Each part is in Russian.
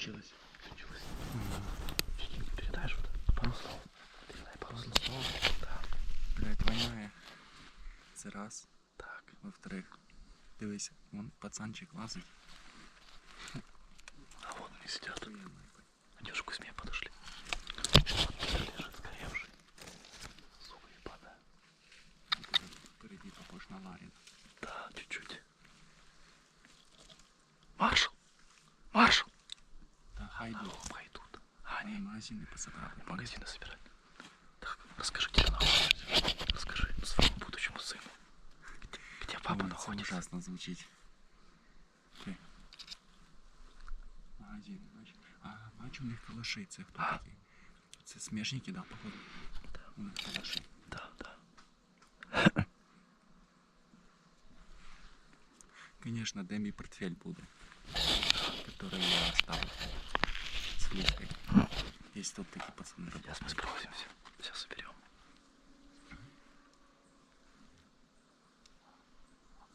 случилось? Случилось. Чуть-чуть передаешь вот пару слов. Передай пару слов. Да. Блять, воняє. Це раз. Так. Во-вторых, дивися, вон пацанчик лазить. А вот они сидят. Они уже к Кузьме подошли. Лежит сгоревший. Сука ебаная. Впереді похож на Ларін. Да, чуть-чуть. Маршал! Маршал! пойдут. А Вони они магазини пособрали. магазины собирать. Так, расскажи, где она находится. Расскажи своему будущему сыну. Где папа Ой, це находится? ужасно звучить. Ти. Магазин, бачиш? А, бачу, у них калаши, це хто А. такі? Це смішники, да, походу? У них калаши. Да, да. Конечно, де мій портфель буде, который Есть тут такие пацаны работают. Сейчас мы спросимся. Сейчас соберем.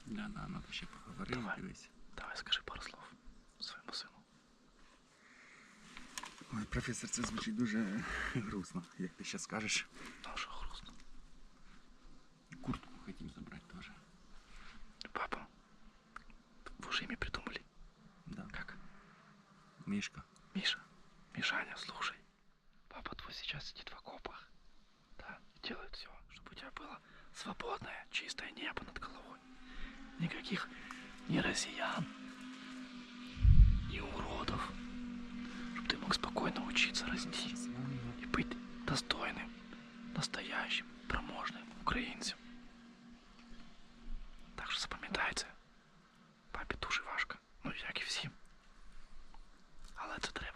Да, да, надо ще поговорити, Давай. дивись. Давай скажи пару слов своему сыну. Ой, професор, це звучить дуже грустно, як ти ще скажеш. Ну грустно. Куртку хотим забрать тоже. Папа, вы уже имя придумали? Да. Как? Мишка. Миша, Мишаня, слушай Папа твой сейчас сидит в окопах. Да, и делает все, чтобы у тебя было свободное, чистое небо над головой. Никаких ни россиян, ни уродов. Чтобы ты мог спокойно учиться расти и быть достойным, настоящим, проможным українцем. Так що запам'ятайте, папі дуже важко, ну як і всім. Але це треба